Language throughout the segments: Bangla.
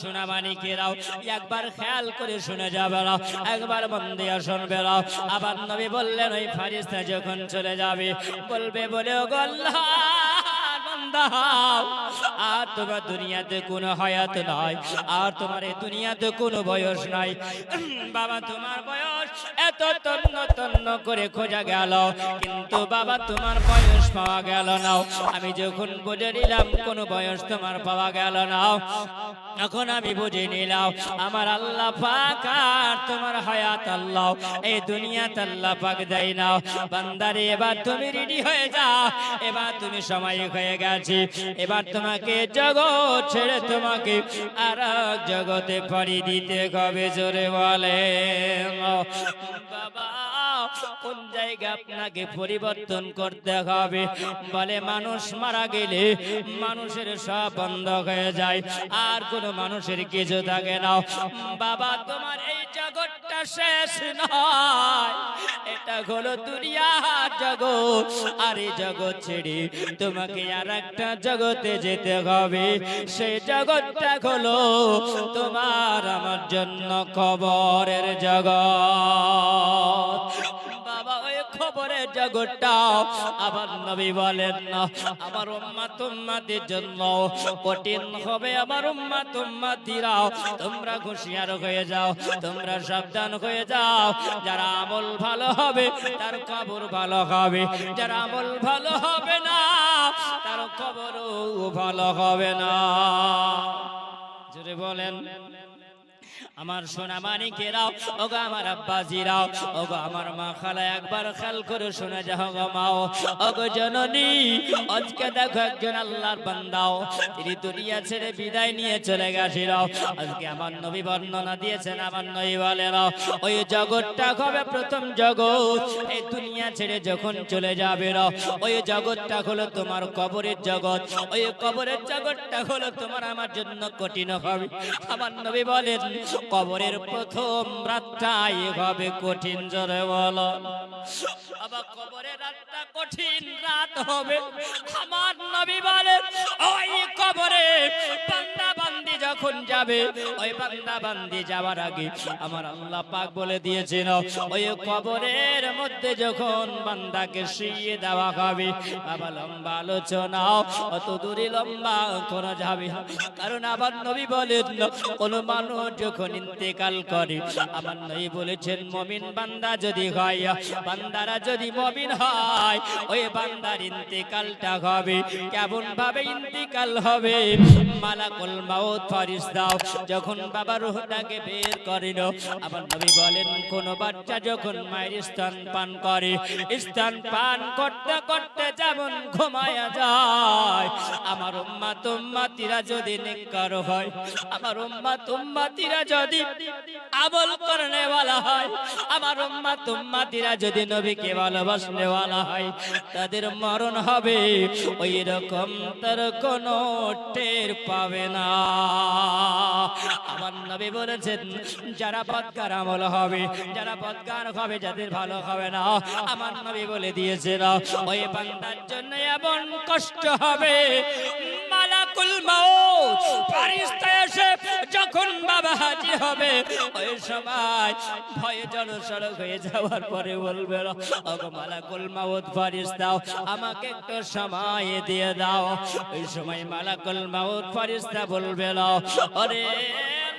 সোনা মানিকেরাও একবার খেয়াল করে শুনে যাবে না, একবার মন দিয়ে শুনবে না। আবার নবী বললেন, ওই ফারিস্তা যখন চলে যাবে, বলবে, বলে গল্লা আর তোমার দুনিয়াতে কোনো হায়াত নাই, আর তোমার এই দুনিয়াতে কোনো বয়স নাই। বাবা, তোমার বয়স এত তন্ন তন্ন করে খোঁজা গেল, কিন্তু বাবা, তোমার বয়স পাওয়া গেল না। আমি যখন বুঝে নিলাম, কোনো বয়স তোমার পাওয়া গেল না। এখন আমি বুঝে নিলাম, আমার আল্লাহ পাক আর তোমার হায়াত আল্লাহ, এই দুনিয়াতে আল্লাহ পাক দেয় না। বান্দারে, এবার তুমি রেডি হয়ে যাও, এবার তুমি সময় হয়ে গেছে এবার তোমাকে জগৎ ছেড়ে তোমাকে আর জগতে পাড়ি দিতে হবে জোরে বলে বাবা কোন জায়গা আপনাকে পরিবর্তন করতে হবে? বলে, মানুষ মারা গেলে মানুষের সব বন্ধ হয়ে যায়, আর কোন মানুষের কিছু থাকে না। বাবা, তোমার এই জগৎটা শেষ নয়। এটা হলো দুনিয়ার জগৎ, আর এই জগৎ ছেড়ে তোমাকে আর একটা জগতে যেতে হবে। সেই জগৎটা হলো তোমার আমার জন্য খবরের জগৎ। খবরের জগৎটা। আবার নবী বলেন, না, আমার উম্মাত উম্মাদের জন্য কঠিন হবে, আমার উম্মাত উম্মাতিরাও। তোমরা হুঁশিয়ার হয়ে যাও, তোমরা সাবধান হয়ে যাও। যারা আমল ভালো হবে, তার কবর ভালো হবে। যারা আমল ভালো হবে না, তার কবরও ভালো হবে না। জোরে বলেন। আমার সোনা মানিকেরাও ওগো আমার আব্বাজিরাও, ওগো আমার মা খালা, একবার খেয়াল করে শুনে যাও গো মাও। ওগো জননী, আজকে দেখো একজন আল্লাহর বান্দাও, তিনি দুনিয়া ছেড়ে বিদায় নিয়ে চলে গেছিল। আজকে আমার নবী বর্ণনা দিয়েছেন আমার নবী বলেন ওই জগৎটা হবে প্রথম জগৎ এই দুনিয়া ছেড়ে যখন চলে যাবে রাও ওই জগৎটা হলো তোমার কবরের জগৎ, ওই কবরের জগৎটা হলো তোমার আমার জন্য কঠিন হবে। আমার নবী বলেন কবরের প্রথম রাতটাই হবে কঠিন জোরে বল। কবরের রাতটা কঠিন রাত হবে। আমার নবী বলেন, ওই কবরে যখন যাবে, ওই বান্দা বান্দি যাওয়ার আগে আমার আল্লাহ পাক বলে দিয়েছেন ওই কবরের মধ্যে যখন বান্দাকে শুইয়ে দেওয়া হবে, বাবা লম্বা আলোচনা, অত দূরে লম্বা করা যাবে। কারণ আবার নবী বলেন, কোন মানুষ যখন ইন্তেকাল করে, আমার নবী বলেছেন, মমিন বান্দা যদি হয়, বান্দারা যদি মমিন হয়, ওই বান্দার ইন্তেকালটা হবে কেমন ভাবে ইন্তেকাল হবে মালাকুল মাউত ফারিস্তাও যখন বাবা রুহটাকে বের করেন আমার নবী বলেন কোন বাচ্চা যখন মায়ের স্তন পান করে স্তন পান করতে করতে যেমন ঘুমায়া যায় আমার উম্মা তুম্মাতিরা যদি নিকার হয় আমার উম্মা তুম্মাতিরা যদি আমল করনে वाला হয় আমার উম্মা তুম্মাতিরা যদি নবীকে ভালোবাসনে वाला হয় তাদের মরণ হবে ওই রকম তার কোন টের পাবে না আমার নবী বলেছেন, যারা বদকার আমল হবে, যারা বদকার হবে, যাদের ভালো হবে না, আমার নবী বলে দিয়েছেন ওই বান্দার জন্য এমন কষ্ট হবে। মালাকুল মাউত, ফেরেশতা এসে যখন বাবা হাজির হবে, ওই সময় ভয়ে জনসড় হয়ে যাওয়ার পরে বলবে, ওগো মালাকুল মাউত, ফেরেশতা, আমাকে একটু সময় দিয়ে দাও। ওই সময় মালাকুল মাউত, ফেরেশতা বলবে আল্লাহর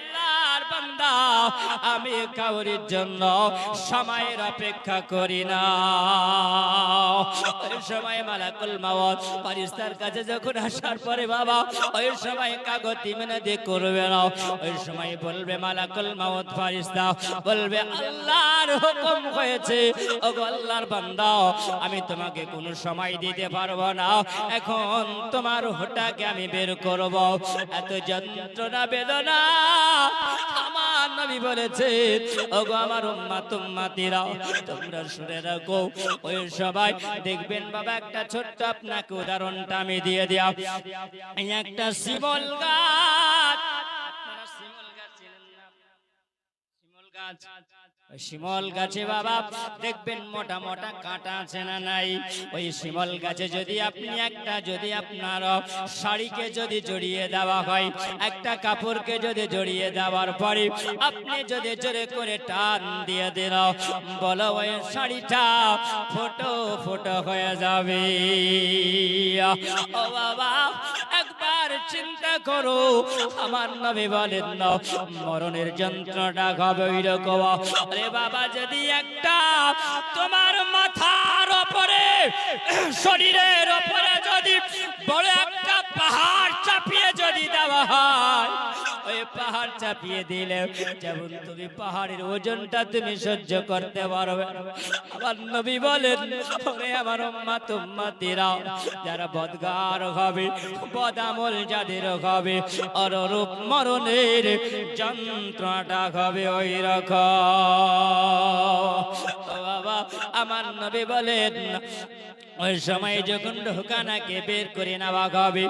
বান্দা, আমি জন্য সময়ের অপেক্ষা করি না। ওই সময় মালাকুল মাওয়াত কাছে যখন আসার পরে বাবা, ওই সময় কাগতি করবে না। ওই সময় বলবে, মালাকুল মাওয়াত বলবে, আল্লাহর হুকুম হয়েছে। ওগো আল্লাহর বান্দা, আমি তোমাকে কোনো সময় দিতে পারব না। এখন তোমার হোটাকে আমি বের করব। এত যন্ত্রণা, বেদনা নবী বলেছে, ওগো আমার উম্মাত উম্মাতিরা, তোমরা শুনে রাখো, ওই সবাই দেখবেন বাবা, একটা ছোট্ট আপনাকে উদাহরণটা আমি দিয়ে দিয়া একটা শিমল গাছ। শিমল গাছ শিমল গাছ? শিমল গাছে বাবা দেখবেন মোটা মোটা কাঁটা আছে না নাই? ওই শিমল গাছে যদি আপনি একটা, যদি আপনার শাড়িকে যদি জড়িয়ে দেওয়া হয়, একটা কাপড়কে যদি জড়িয়ে দেওয়ার পরে আপনি যদি জোরে করে টান দিয়ে দিল, বলো ওই শাড়িটা ফটো, ফোটো হয়ে যাবে। ও বাবা একবার চিন্তা করো। আমার নবী বলেন, না, মরণের যন্ত্রণাটা হবে ওই রকম আরে বাবা, যদি একটা তোমার মাথার ওপরে, শরীরের ওপরে যদি বড় একটা পাহাড় চাপিয়ে যদি দেওয়া হয় ওই পাহাড় চাপিয়ে দিলে যেমন তুমি পাহাড়ের ওজনটা তুমি সহ্য করতে পারবে। আমার নবী বলেন, ওরে আমার উম্মাত উম্মাতিরা, যারা বদগার হবে, বদামল যাদের হবে অরূপ মরণের যন্ত্রণাটা হবে ওই রকম। বাবা, আমার নবী বলেন ওই সময় যখন ঢোকানাকে বের করে নেওয়া হবে,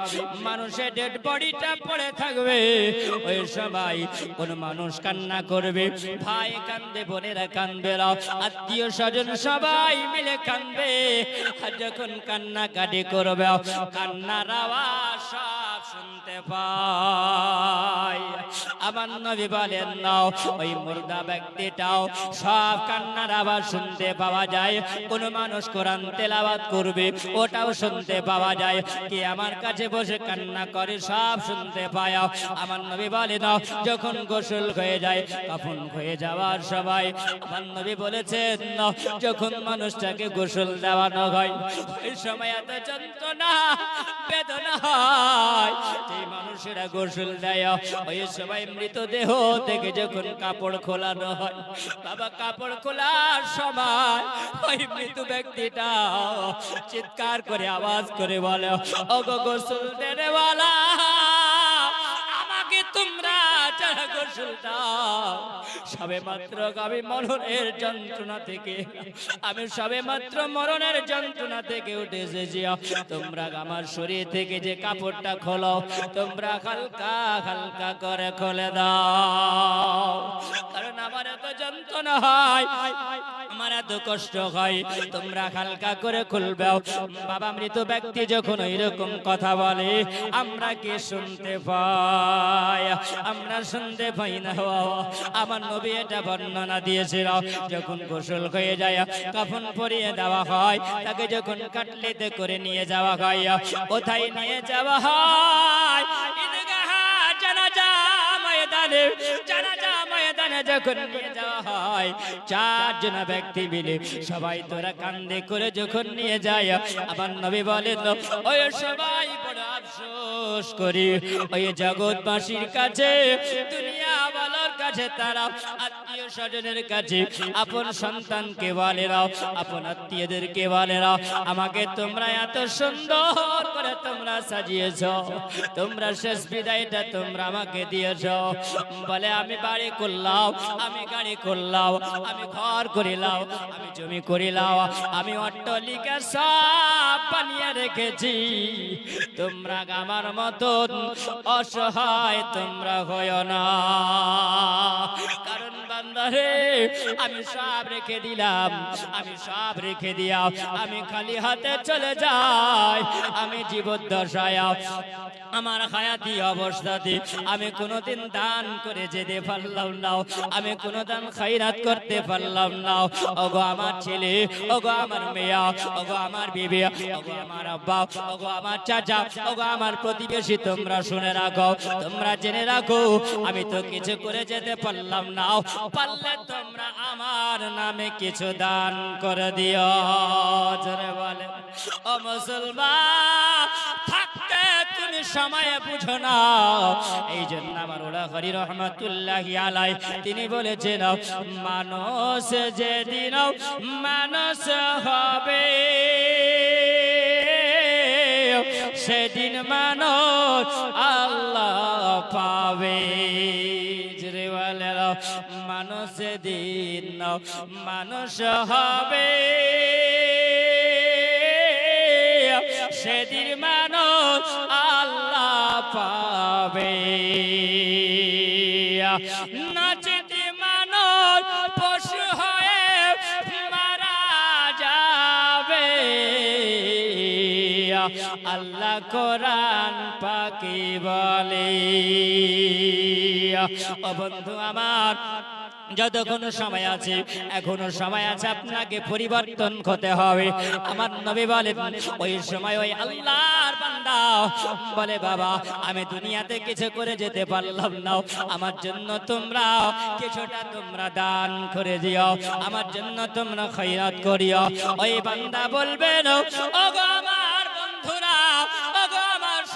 মানুষের ডেড বডিটা পড়ে থাকবে। ওই সময় কোন মানুষ কান্না করবে, ভাই কান্দে, বোনেরা কান্দবে আত্মীয় স্বজন সবাই মিলে কান্দবে। আর যখন কান্না কাটি করবে, কান্নার আওয়াজ সব শুনতে পাই আমার নবী বলেন, নাও, ওই মুর্দা ব্যক্তিটাও সব কান্নার আওয়াজ শুনতে পাওয়া যায়। কোন মানুষ কোরআন তেলাওয়াত করবে ওটাও শুনতে পাওয়া যায়। কি আমার কাছে বসে কান্না করে, সব শুনতে পায়। আমার নবী বলে না যখন গোসল হয়ে যায় কাফন হয়ে যাওয়ার সবাই আমার নবী বলেছেন যখন মানুষটাকে গোসল দেওয়ানো হয়, ওই সময় এত যন্ত্রণা, বেদনা হয়। সেই মানুষেরা গোসল দেয়, ওই সময় মৃতদেহ থেকে যখন কাপড় খোলানো হয়, বাবা কাপড় খোলার সময় ওই মৃত ব্যক্তিটা চিৎকার করে আওয়াজ করে বলে অগো গোসল দেনেওয়ালা যারা গোসল দাও সবে মাত্র আমি মরণের যন্ত্রণা থেকে, আমি সবে মাত্র মরণের যন্ত্রণা থেকে উঠে এসেছি তোমরা আমার শরীর থেকে যে কাপড়টা তোমরা হালকা হালকা করে খুলে দাও। কারণ আমার এত যন্ত্রণা হয়, আমার এত কষ্ট হয়, তোমরা হালকা করে খুলবে বাবা মৃত ব্যক্তি যখন এরকম কথা বলে, আমরা কি শুনতে পাই? আমরা শুনতে পাই না আমার নবী এটা বর্ণনা দিয়েছিল। যখন গোসল হয়ে যায় কাফন পরিয়ে দেওয়া হয়। তাকে যখন কাটলিতে করে নিয়ে যাওয়া হয়, কোথায় নিয়ে যাওয়া হয়? হয় আমার নবী বলেন, ওই সবাই বড় আফসোস। করি। ওই জগৎবাসীর কাছে দুনিয়া কাছে তারা আত্মীয় স্বজনের কাছে, আপন সন্তানকে বলে রাও আপন আত্মীয়দেরকে বলে রাও আমাকে তোমরা এত সুন্দর করে তোমরা সাজিয়েছ, তোমরা শেষ বিদায়টা তোমরা আমাকে দিয়েছ। বলে, আমি বাড়ি করলাম আমি গাড়ি করলাম আমি ঘর করিলাম, আমি জমি করিলাম, আমি অট্টলিকা সব বানিয়ে রেখেছি। তোমরা আমার মতন অসহায় তোমরা হয় না। কারণ বান্দারে আমি সব রেখে দিলাম, আমি সব রেখে দিয়া আমি খালি হাতে চলে যাই, আমি জীবদ্দশায়, আমার হায়াতি অবস্থাতে আমি কোনোদিন দান করে যেতে পারলাম না, আমি কোনো দান খাইরাত করতে পারলাম না। ওগো আমার ছেলে, ওগো আমার মেয়া, ওগো আমার বিবি, ওগো আমার আব্বা, ওগো আমার চাচা, ওগো আমার প্রতিবেশী, তোমরা শুনে রাখো, তোমরা জেনে রাখো, আমি তো কিছু করে যেতে পারলাম না। পারলে তোমরা আমার নামে কিছু দান করে দিও। জোরে বলে, ও মুসলমান থাকতে তুমি সময় বুঝো না। এই জন্য আমার ওলা হরি রহমতুল্লাহ আলাই তিনি বলেছেন, মানুষ যেদিন মানুষ হবে, সেদিন মানুষ আল্লাহ পাবে। মানুষ দিন মানুষ হবে। সেদিন মানুষ আল্লাহ পাবে। নাচিতে মানুষ পশু হয়ে মারা যাবে। আল্লাহ কোরআন পাকি বলে। বন্ধু আমার যতক্ষণ সময় আছে, এখনও সময় আছে আপনাকে পরিবর্তন হতে হবে। আমার নবী বলে ওই সময় ওই আল্লাহর বান্দা বলে, বাবা, আমি দুনিয়াতে কিছু করে যেতে পারলাম না। আমার জন্য তোমরা কিছুটা তোমরা দান করে দিও। আমার জন্য তোমরা খৈরাত করিও। ওই বান্দা বলবেন ও আমার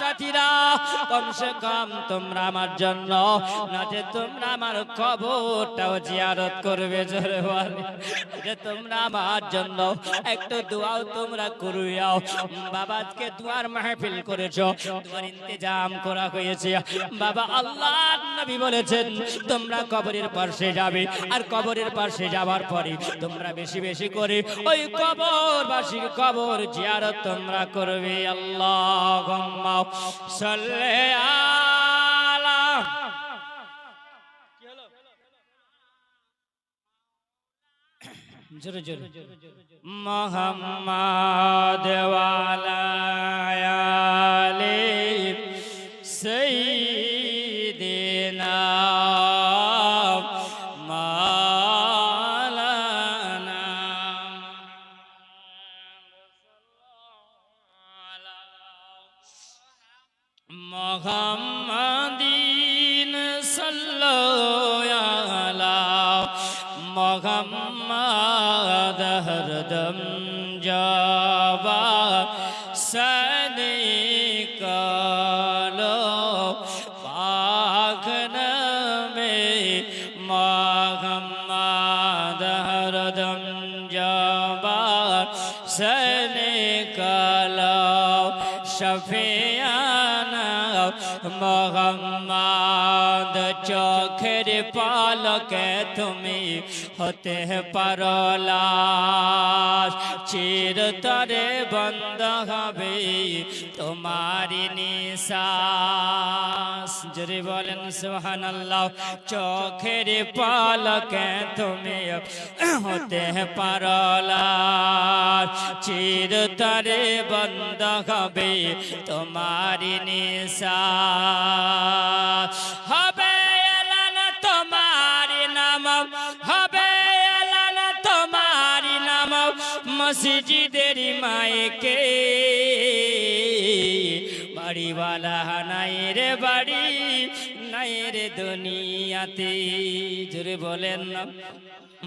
সাথীরা, কমসে কম তোমরা আমার জন্য, না যে তোমরা আমার কবরটাও জিয়ারত করবে, জোরে যে তোমরা আমার জন্য একটু দোয়াও তোমরা করুয়াও। বাবা আজকে দুয়ার মাহফিল করেছ, দুয়ার ইন্তজাম করা হয়েছে। বাবা আল্লাহ নবী বলেছেন, তোমরা কবরের পাশে যাবে, আর কবরের পাশে যাওয়ার পরে তোমরা বেশি বেশি করে ওই কবরবাসীর কবর জিয়ারত তোমরা করবে। আল্লাহ সাল্লে আলা জোরে জোরে। মোহাম্মদ সৈদিনা মোহাম্মদ হরদম জাবা সনে কালো পাখন মে মোহাম্মদ হরদম জাবা সনে কালো শফিয়ানা চোখের পালকে তুমি হতে পারলাস চিরতরে বন্ধ হবে তোমারি নিশ্বাস। যদি বলেন, সুবহানাল্লাহ, চোখের পালকে তুমি হতে পারলাস চিরতরে বন্ধ হবে তোমারি নিশ্বাস। হবে মসজিদের মায়েকে বাড়িওয়ালা নাই রে বাড়ি নাই রে দুনিয়াতে। জোরে বলেন না।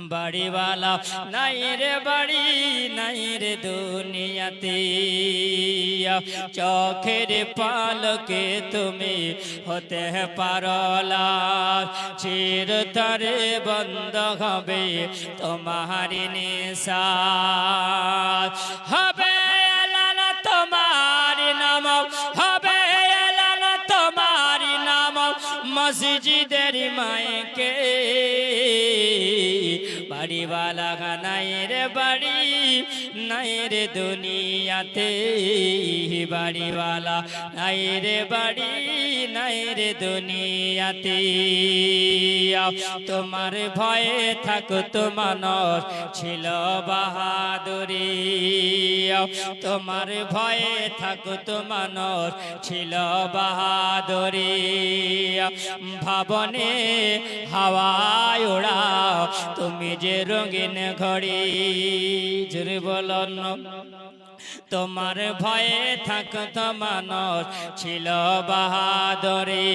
বাড়িওয়ালা, নাই রে বাড়ি, নাই রে দুনিয়াতে। চোখের পালকে তুমি হতে পারলা চিরতরে বন্ধ হবে তোমার নিশাস হবে তোমার মসজিদের মায়কে বাড়িওয়ালা খানাই রে বাড়ি। নাই রে দুনিয়াতে। বাড়িওয়ালা নাই রে বাড়ি, নাই রে দুনিয়াতে। তোমার ভয়ে থাকতো মানুষ ছিল বাহাদুরি। তোমার ভয়ে থাকতো মানুষ ছিল বাহাদুরি। ভাবনে হাওয়ায় ওড়াও, তুমি যে রঙিন ঘড়ি, জোরে বলন তোমার ভয়ে থাকত মানুষ ছিল বাহাদুরি।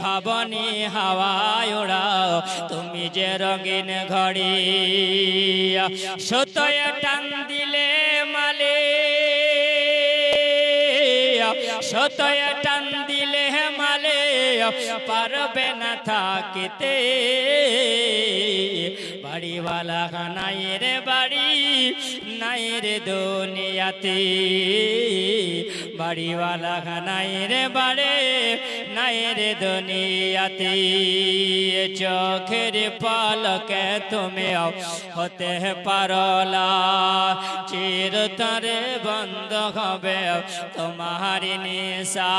ভাবনি হাওয়ায় ওড়াও তুমি যে রঙিন ঘড়ি। সতয় টান দিলে মালে সতয় পারবে না থাকিতে। বাড়িওয়ালা নাই রে বাড়ি নাই রে দুনিয়াতে। বাড়িওয়ালা নাই রে বাড়ে নাই রে দুনিয়াতে। চোখের পালকে তুমি হতে পারলা চিরতরে বন্ধ হবে তোমার নিশা।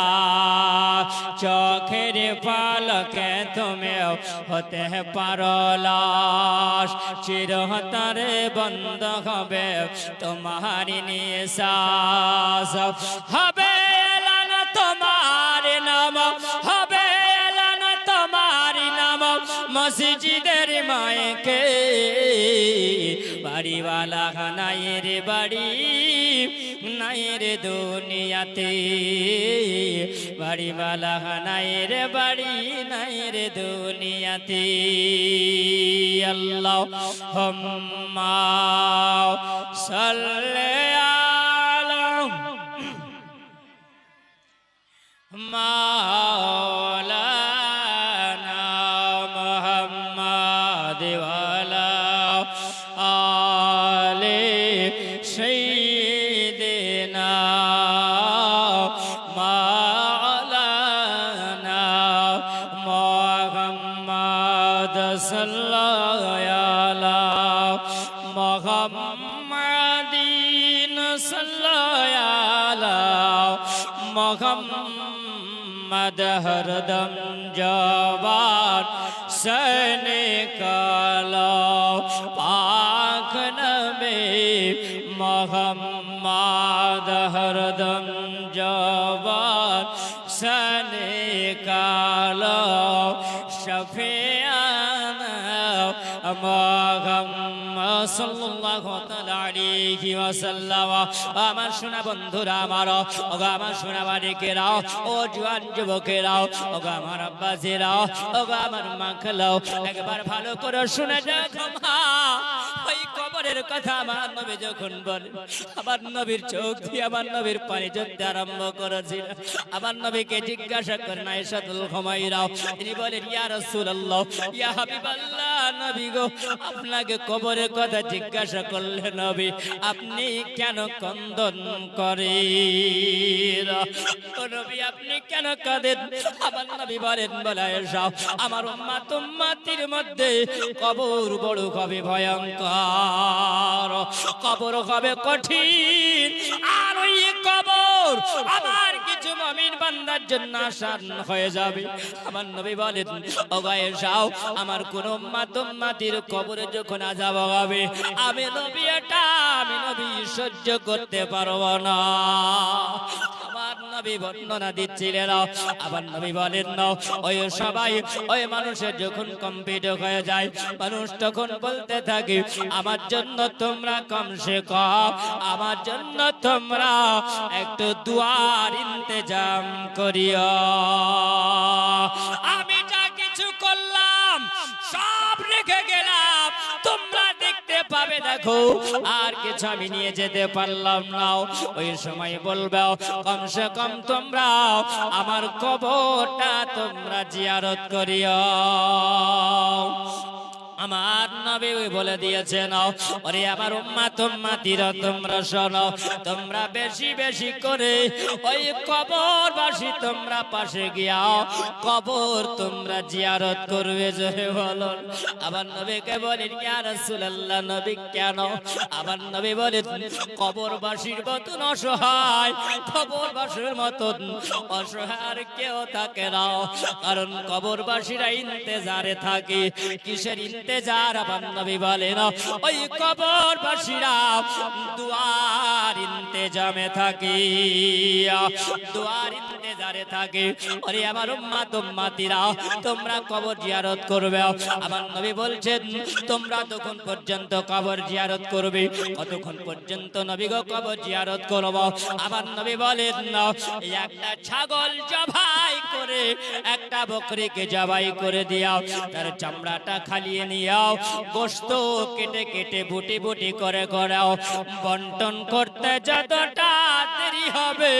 চোখের পালকে তুমি হতে পারলা চিরতরে বন্ধ হবে তোমার নিশ্বাস হবে নাম, হবে এলানা তোমার নাম। মসজিদের মায়কে বাড়িওয়ালা নাইয়ের বাড়ি, নাইয়ের দুনিয়াতে। বাড়িওয়ালা নাইয়ের বাড়ি, নাইয়ের দুনিয়াতে। আল্লাহ হম্মা সাল্লে মাওলানা মুহাম্মাদ ওয়ালা আলে সাইয়্যিদিনা হরদম জবান সনে কালো পাক নবে মোহাম্মদ হরদম জবান সনে কালো শফিয়ানা মোহাম্মদ সাল্লাল্লাহু তাআলা আলাইহি ওয়াসাল্লাম। আমার সোনা বন্ধুরা আমার, ওগো আমার সোনা বাড়িকেরাও ও জোয়ান যুবকেরাও ওগো আমার আব্বাসেরাও ওগো আমার মাখলাও একবার ভালো করে শুনে দেখো কথা আমার নবী যখন বলে, আমার নবীর চোখ দিয়ে আমার নবীর জিজ্ঞাসা করেন আয়েশাতুল হুমায়রাও তিনি ইয়া রাসূলুল্লাহ, ইয়া হাবিবাল্লাহ নবী গো, আপনাকে কবরের কথা জিজ্ঞাসা করলে নবী, আপনি কেন কন্দন ও নবী, আপনি কেন কাঁদেন? আমার নবী বলেন, বলে এসব আমার উম্মাত উম্মাতির মধ্যে কবর বড় হবে ভয়ঙ্কর, কবর হবে কঠিন, আর ওই কবর আমার কিছু মমিন বান্দার জন্য আসান হয়ে যাবে। আমার নবী বলেন ওগায়ে যাও আমার কোন মাতম মাটির কবরে যখন আজাব হবে আমি নবী এটা আমি নবী সহ্য করতে পারব না। আমার নবী বর্ণনা দিচ্ছিলেন আবার নবী বলেন না ওই সবাই ওই মানুষের যখন কম্পিট হয়ে যায় মানুষ তখন বলতে থাকে আমার জন্য তোমরা কমসে কম আমার জন্য তোমরা একটু দুয়ার ইন্তজাম করিও। আমি যা কিছু করলাম সব রেখে গেলাম। পাবে দেখো, আর কিছু আমি নিয়ে যেতে পারলাম না। ওই সময় বলবে, কমসে কম তোমরা আমার কবরটা তোমরা জিয়ারত করিও। আমার নবী বলে দিয়েছেন, ওরে আমার উম্মা তীর তোমরা শোনো তোমরা বেশি বেশি করে ওই কবর বাসি তোমরা পাশে গিয়াও। কবর তোমরা জিয়ারত করবে, জোরে বলো আবার নবীকে বলেন, ইয়া রাসূলুল্লাহ, নবী কেন? আবার নবী বলেন, কবরবাসীর মতন অসহায়, কবরবাসীর মতন অসহায় কেউ থাকে না। কারণ কবরবাসীরা ইন্তেজারে থাকে। কিসের ইন্তেজার আবার নবী বলেন, ওই কবরবাসীরা দুয়ার ইন্তেজামে থাকে, দুয়ার ইন্তেজারে ওরে আমার উম্মাতিরা তোমরা কবর জিয়ারত করবে। আমার নবী বলছেন, তোমরা তখন পর্যন্ত কবর জিয়ারত করবে কতক্ষণ পর্যন্ত নবী গো কবর জিয়ারত করব। আমার নবী বলেন, একটা ছাগল করে একটা বকরিকে জবাই করে দিয়াও, তার চামড়াটা খালিয়ে নিয়াও গোস্ত কেটে কেটে বুটি বুটি করে করাও বন্টন করতে যতটা দেরি হবে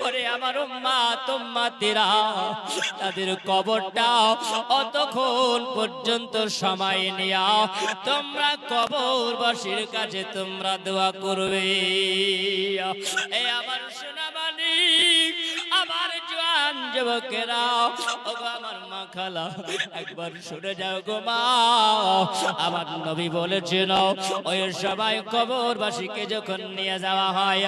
পরে আমার উম্মা তোমা তেরা তাদের কবরটা অতক্ষণ পর্যন্ত সময় নিয়াও। তোমরা কবর কবরবাসীর কাছে তোমরা দোয়া করবে। এই আমার সোনামানি আমার জোয়ান যুবকেরা ও আমার মা খালা, একবার শুনে যাও গো মা। আমার নবী বলেছিল ওই সবাই কবরবাসীকে যখন নিয়ে যাওয়া হয়,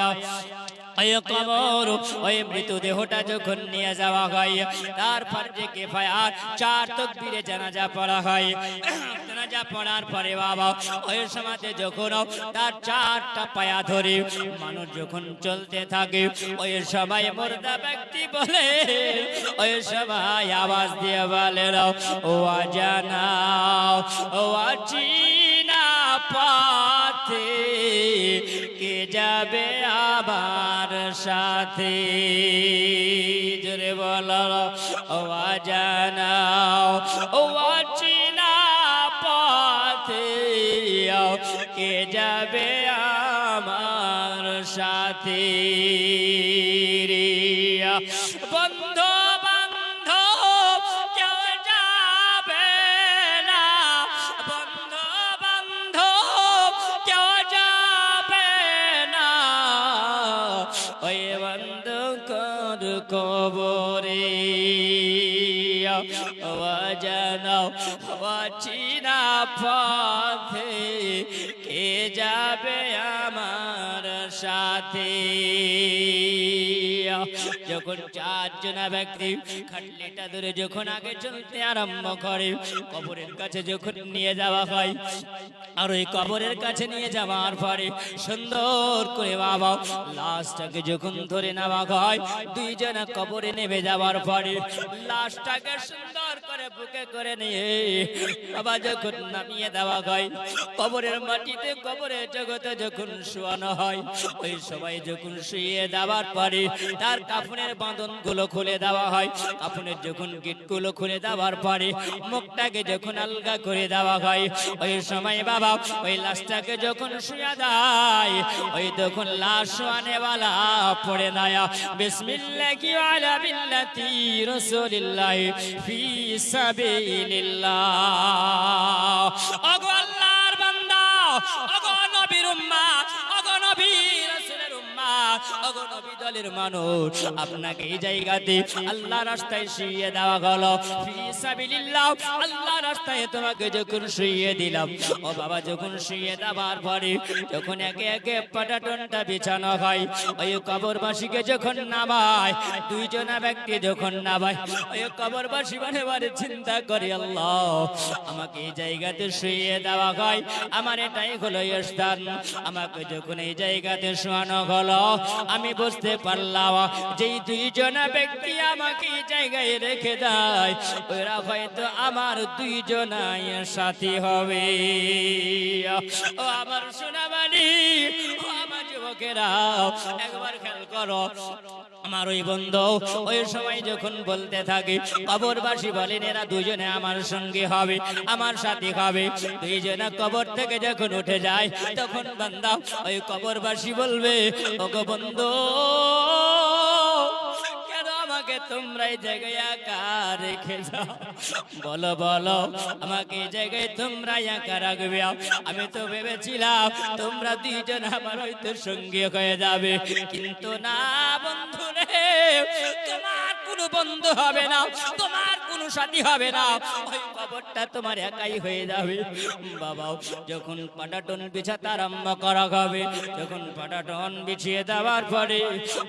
ওই কবর, ওই মৃতদেহটা যখন নিয়ে যাওয়া হয়, তারপর যে কেফায়ার চার তকবীরে জানাজা পড়া হয়। জানাজা পড়ার পরে বাবা, ওই সমাজে যখন তার চারটা পায়া ধরে, মানুষ যখন চলতে থাকে, ওই সবাই মুর্দা ব্যক্তি বলে, ওই সবাই আওয়াজ দিয়ে বলে, ও আজানা ও আচিনা পাথে কে যাবে আবার সাথে? জোরে বল, ও জানাও ও কে যাবে আমার সাথে বন্ধ বান্ধব কেউ যাবে না। যাবে আমার সাথে। যখন চারজনা ব্যক্তি খাটলিটা ধরে যখন আগে চলতে আরম্ভ করে, কবরের কাছে যখন নিয়ে যাওয়া হয়, আর ওই কবরের কাছে নিয়ে যাওয়ার পরে সুন্দর করে বাবা লাশটাকে যখন ধরে নেওয়া হয়, দুইজনা কবরে নেমে যাওয়ার পরে লাশটাকে সুন্দর করে বুকে করে নিয়ে বাবা যখন নামিয়ে দেওয়া হয়, কবরের মাটিতে কবরের জগতে যখন শোয়ানো হয়, ওই সবাই যখন শুয়ে দেওয়ার পরে তার কাফনের বাঁধনগুলো খুলে দেওয়া হয়। কাফনের যখন গিটগুলো খুলে দেওয়ার পরে মুখটাকে যখন আলগা করে দেওয়া হয়, ওই সময় বাবা ওই লাশটাকে যখন শুয়ে দেয়, ওই তখন লাশ শোয়ানেওয়ালা পড়ে নায়া। বিসমিল্লাহি আলা বিল্লাতি রাসূলিল্লাহ ফি সাবিলিল্লাহ। ওগো আল্লাহর বান্দা, ওগো নবীর উম্মাত ওগো নবী। দলের মানুষ, আপনাকে এই জায়গাতে আল্লাহ রাস্তায় শুইয়ে দেওয়া হলো। আল্লাহ রাস্তায় তোমাকে যখন শুইয়ে দিলাম, ও বাবা যখন শুইয়ে দেওয়ার পরে যখন একে একে পাটাটনটা বিছানো হয়, ওই কবরবাসীকে যখন নামায়, দুইজনা ব্যক্তি যখন নামায়, ওই কবরবাসী মানে বারে চিন্তা করে, আল্লাহ, আমাকে এই জায়গাতে শুইয়ে দেওয়া হয়। আমার এটাই হলো স্থান আমাকে যখন এই জায়গাতে শোয়ানো হলো আমি বুঝতে পারলাম যে দুইজন ব্যক্তি আমাকে জায়গায় রেখে দেয়, ওরা হয়তো আমার দুইজনাই সাথী হবে। ও আমার সোনামানি আমার যুবকেরা, একবার খেয়াল করো আমার ওই বন্ধু, ওই সময় যখন বলতে থাকে, কবরবাসী বলেন, এরা দুজনে আমার সঙ্গে হবে, আমার সাথে হবে। দুইজনে কবর থেকে যখন উঠে যায়, তখন বান্দা ওই কবরবাসী বলবে, ওগো বন্ধু আমাকে তোমরা একা বলো বলো, আমাকে জায়গায় তোমরা রাখবে? আমি তো ভেবেছিলাম তোমরা দুইজন আমার হয়তো সঙ্গী হয়ে যাবে। কিন্তু না তোমার কোনো বন্ধু হবে না। তোমার কোনো হবে না। ওই কবরটা তোমার একাই হয়ে যাবে। বাবা যখন পাটাটন বিছাতে আরম্ভ করা হবে, যখন পাটাটন বিছিয়ে দেওয়ার পরে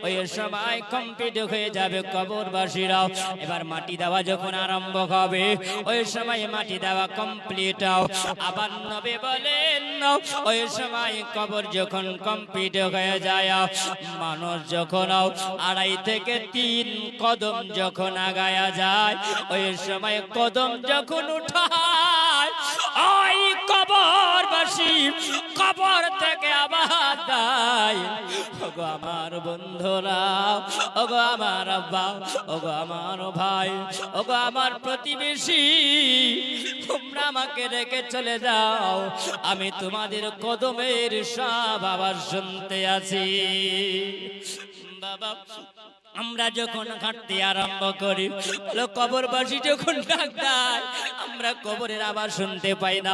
ওই সময় কমপ্লিট হয়ে যাবে কবরবাসীরাও। এবার মাটি দেওয়া যখন আরম্ভ হবে, ওই সময় মাটি দেওয়া কমপ্লিট আবার নবে বলেন, ওই সময় কবর যখন কমপ্লিট হয়ে যায়, মানুষ যখন আড়াই থেকে তিন কদম যখন আগায়া যায়, ওই সময় কদম যখন উঠায়, ওই কবরবাসী কবর থেকে আবার দেয়। ওগো আমার বন্ধুরা, ওগো আমার আব্বা, ওগো আমার ভাই, ওগো আমার প্রতিবেশী, তোমরা আমাকে রেখে চলে যাও। আমি তোমাদের কদমের সব আবার শুনতে আছি। বাবা আমরা যখন হাঁটতে আরম্ভ করি, বলো কবরবাসী যখন ডাক দেয়, আমরা কবরের আবার শুনতে পাই না।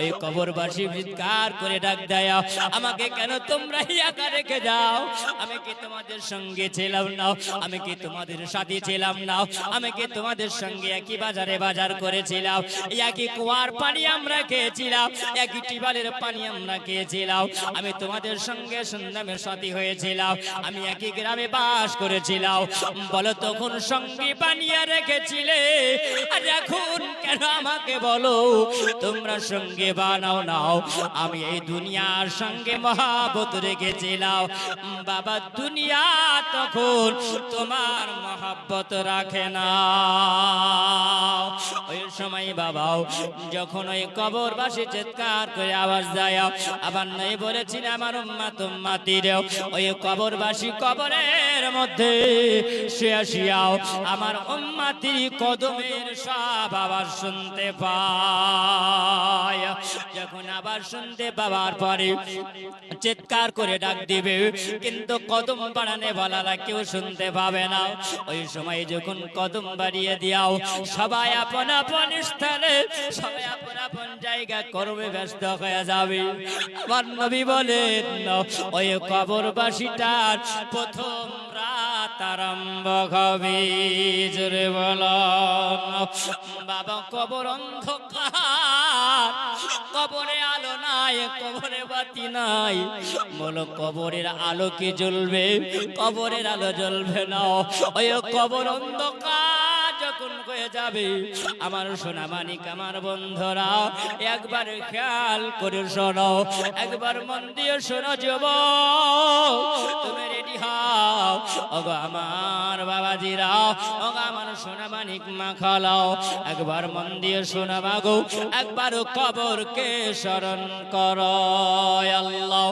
ওই কবরবাসী চিৎকার করে ডাক দেয়, আমাকে কেন তোমরা একা রেখে যাও আমি কি তোমাদের সঙ্গে ছিলাম না? আমি কি তোমাদের সাথে ছিলাম না? আমি কি তোমাদের সঙ্গে একই বাজারে বাজার করেছিলাম? একই কুয়ার পানি আমরা খেয়েছিলাম, একই টিবালের পানি আমরা খেয়েছিলাম। আমি তোমাদের সঙ্গে সন্ধানের সাথী হয়েছিলাম। আমি একই গ্রামে বাস করেছিলাম। বলো, তখন সঙ্গী বানিয়ে রেখেছিলে। আর এখন কেন আমাকে বলো? তোমরা সঙ্গে বানাও নাও। আমি এই দুনিয়ার সঙ্গে মহাবত রেখেছিলাম। বাবা, দুনিয়া তখন তোমার মহাব্বত রাখে না। ওই সময় বাবাও যখন ওই কবর বাসি চিৎকার করে আওয়াজ দেয়, আবার নয় বলেছিল আমার উম্মা তুম্মা তীরেও ওই কবরবাসী কবরের মধ্যে শুয়া শুয়াও আমার উম্মাতি কদমের সব আবার শুনতে পায়। যখন আবার শুনতে পাওয়ার পরে চিৎকার করে ডাক দিবে, কিন্তু কদম বাড়ানে বলালা কেউ শুনতে পাবে না। ওই সময় যখন কদম বাড়িয়ে দিয়াও, সবাই আপন আপন স্থানে, সবাই আপন আপন জায়গা করবে ব্যস্ত হয়ে যাবে। আমার নবী বলেন, ওই কবরবাসীটার প্রথম রাত আরম্ভ হবে জোরে বল বাবা, কবর অন্ধকার, কবরে আলো নাই, কবরে বাতি নাই। বলো, কবরের আলো কি জ্বলবে? কবরের আলো জ্বলবে না। ওই কবর অন্ধকার। যখন হয়ে যাবে। আমার সোনা মানিক, আমার বন্ধুরা, একবার খেয়াল করে শোনো, একবার মন দিয়ে শোনো যুব। তুমি রেডি হও? ওগো আমার বাবাজিরা, ওগো আমার সোনা মানিক মা খালাও একবার মন দিয়ে শোনা মাগো একবার কবরকে স্মরণ করো, আল্লাহ।